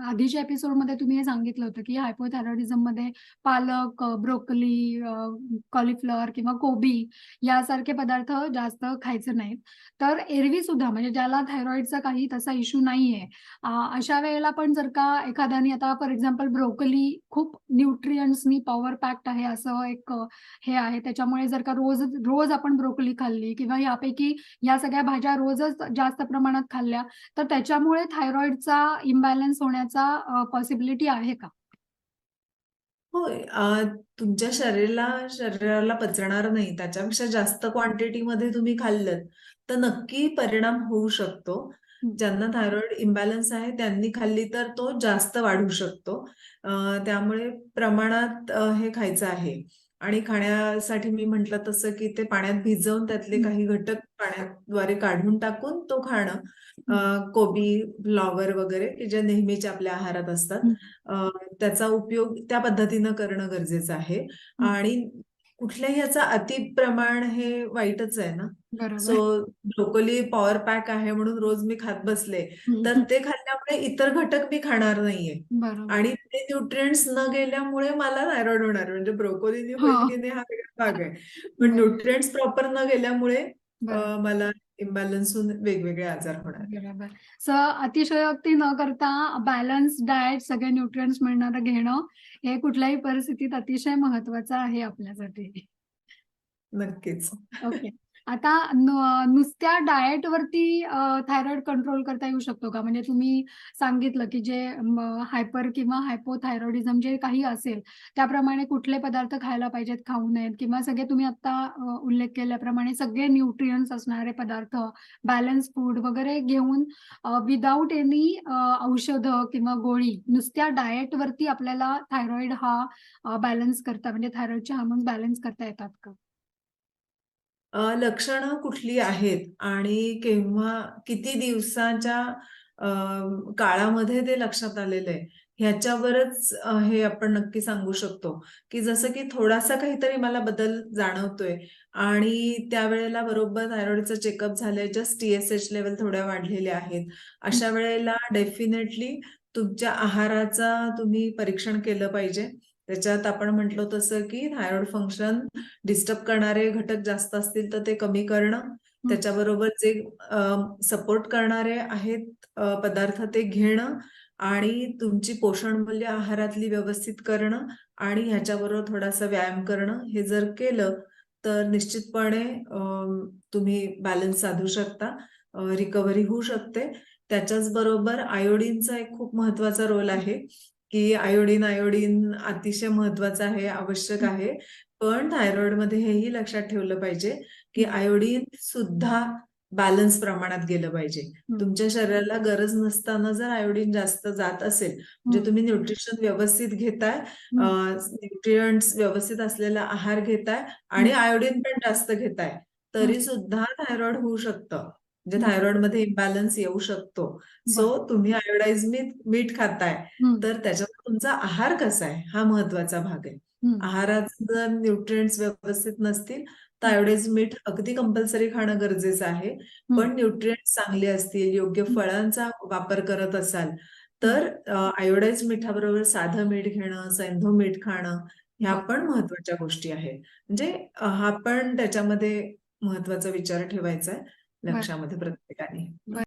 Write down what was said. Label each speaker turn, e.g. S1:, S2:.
S1: आधीच्या एपिसोडमध्ये तुम्ही हे सांगितलं होतं, की हायपोथायरॉइडिझममध्ये पालक, ब्रोकली ब्रोकोली, कॉलीफ्लॉवर किंवा कोबी यासारखे पदार्थ जास्त खायचे नाहीत. तर एरवी सुद्धा म्हणजे ज्याला थायरॉइडचा काही तसा इश्यू नाहीये, अशा वेळेला पण जर का एखाद्याने आता फॉर एक्झाम्पल ब्रोकोली खूप न्यूट्रियंट्सनी पॉवर पॅक्ड आहे असं एक हे आहे. त्याच्यामुळे जर का रोज रोज आपण ब्रोकोली खाल्ली किंवा यापैकी या सगळ्या भाज्या रोजच जास्त प्रमाणात खाल्ल्या, तर त्याच्यामुळे थायरॉइडचा इम्बॅलन्स होण्याचा अ, पॉसिबिलिटी आहे का?
S2: होय. तुमच्या शरीराला शरीराला पचणार नाही त्याच्यापेक्षा जास्त क्वांटिटीमध्ये तुम्ही खाल्लत, तर नक्की परिणाम होऊ शकतो. ज्यांना थायरॉईड इम्बॅलन्स आहे त्यांनी खाल्ली तर तो जास्त वाढू शकतो. त्यामुळे प्रमाणात हे खायचं आहे आणि खाण्यासाठी मी म्हटलं तसं, की ते पाण्यात भिजवून त्यातले. काही घटक पाण्याद्वारे काढून टाकून तो खाणं. कोबी, फ्लॉवर वगैरे की जे नेहमीच्या आपल्या आहारात असतात. त्याचा उपयोग त्या पद्धतीनं करणं गरजेचं आहे. आणि कुठल्याही याचा अतिप्रमाण हे वाईटच आहे ना. सो. ब्रोकोली पॉवर पॅक आहे म्हणून रोज मी खात बसले,
S1: हं,
S2: तर
S1: हं.
S2: ते खाल्ल्यामुळे इतर घटक मी खाणार नाहीये. आणि ते न्यूट्रिएंट्स न गेल्यामुळे मला थायरॉईड होणार म्हणजे ब्रोकोलीने होईल
S1: हां.
S2: हा वेगळा भाग आहे. पण. न्यूट्रिएंट्स प्रॉपर न गेल्यामुळे अ. मला इम्बॅलन्स होऊन वेगवेगळे आजार होणार.
S1: बरोबर. सो अतिशयोक्ती न करता बॅलन्स डायट सगळे न्यूट्रिएंट्स मिळणारं घेणं, हे कुठल्याही परिस्थितीत अतिशय महत्वाचं आहे आपल्यासाठी.
S2: नक्कीच.
S1: ओके. आता नुसत्या डाएट वरती थायरॉइड कंट्रोल करता येऊ शकतो का? म्हणजे तुम्ही सांगितलं, की जे हायपर किंवा हायपोथायरॉइडिझम जे काही असेल, त्याप्रमाणे कुठले पदार्थ खायला पाहिजेत, खाऊ नयेत किंवा सगळे तुम्ही आता उल्लेख केल्याप्रमाणे सगळे न्यूट्रियन्स असणारे पदार्थ, बॅलन्स फूड वगैरे घेऊन विदाऊट एनी औषधं किंवा गोळी नुसत्या डाएट वरती आपल्याला थायरॉइड हा बॅलन्स करता म्हणजे थायरॉइडचे हार्मोन्स बॅलन्स करता येतात का?
S2: लक्षणं कुठली आहेत आणि केव्हा किती दिवसाच्या काळामध्ये ते लक्षात आलेलं आहे, ह्याच्यावरच हे आपण नक्की सांगू शकतो, की जसं की थोडासा काहीतरी मला बदल जाणवतोय आणि त्यावेळेला बरोबर थायरॉइडचं चेकअप झालंय, जस्ट टी-एस-एच लेव्हल थोड्या वाढलेल्या आहेत. अशा वेळेला डेफिनेटली तुमच्या आहाराचा तुम्ही परीक्षण केलं पाहिजे. त्याच्यात आपण म्हटलो तसं, की थायरॉइड फंक्शन डिस्टर्ब करणारे घटक जास्त असतील तर ते कमी करणं. त्याच्याबरोबर जे सपोर्ट करणारे आहेत पदार्थ ते घेणं आणि तुमची पोषण मूल्य आहारातली व्यवस्थित करणं आणि ह्याच्याबरोबर थोडासा व्यायाम करणं. हे जर केलं तर निश्चितपणे तुम्ही बॅलन्स साधू शकता. रिकव्हरी होऊ शकते. त्याच्याच बरोबर आयोडीनचा एक खूप महत्त्वाचा रोल आहे, की आयोडीन, आयोडीन अतिशय महत्वाचं आहे, आवश्यक. आहे. पण थायरॉइडमध्ये हेही लक्षात ठेवलं पाहिजे, की. आयोडीन सुद्धा बॅलन्स प्रमाणात गेलं पाहिजे. तुमच्या शरीराला गरज नसताना जर आयोडीन जास्त जात असेल, म्हणजे. तुम्ही न्यूट्रिशन व्यवस्थित घेताय, अ. न्यूट्रिएंट्स व्यवस्थित असलेला आहार घेताय आणि. आयोडीन पण जास्त घेताय. तरी सुद्धा थायरॉइड होऊ शकतं. म्हणजे. थायरॉइडमध्ये इम्बॅलन्स येऊ शकतो. सो. तुम्ही आयोडाइज्ड मीठ खाताय. तर त्याच्यात तुमचा आहार कसा आहे, हा महत्त्वाचा भाग आहे. आहारात जर न्यूट्रिएंट्स व्यवस्थित नसतील, तर. आयोडाइज्ड मीठ अगदी कंपल्सरी खाणं गरजेचं आहे. पण न्यूट्रिएंट्स चांगले असतील, योग्य. फळांचा वापर करत असाल. तर अ, आयोडाइज्ड मिठाबरोबर साधं मीठ घेणं, सैंधव मीठ खाणं, ह्या. पण महत्त्वाच्या गोष्टी आहेत. म्हणजे हा पण त्याच्यामध्ये महत्त्वाचा विचार ठेवायचा आहे. लक्षामध्ये प्रत्येकाने.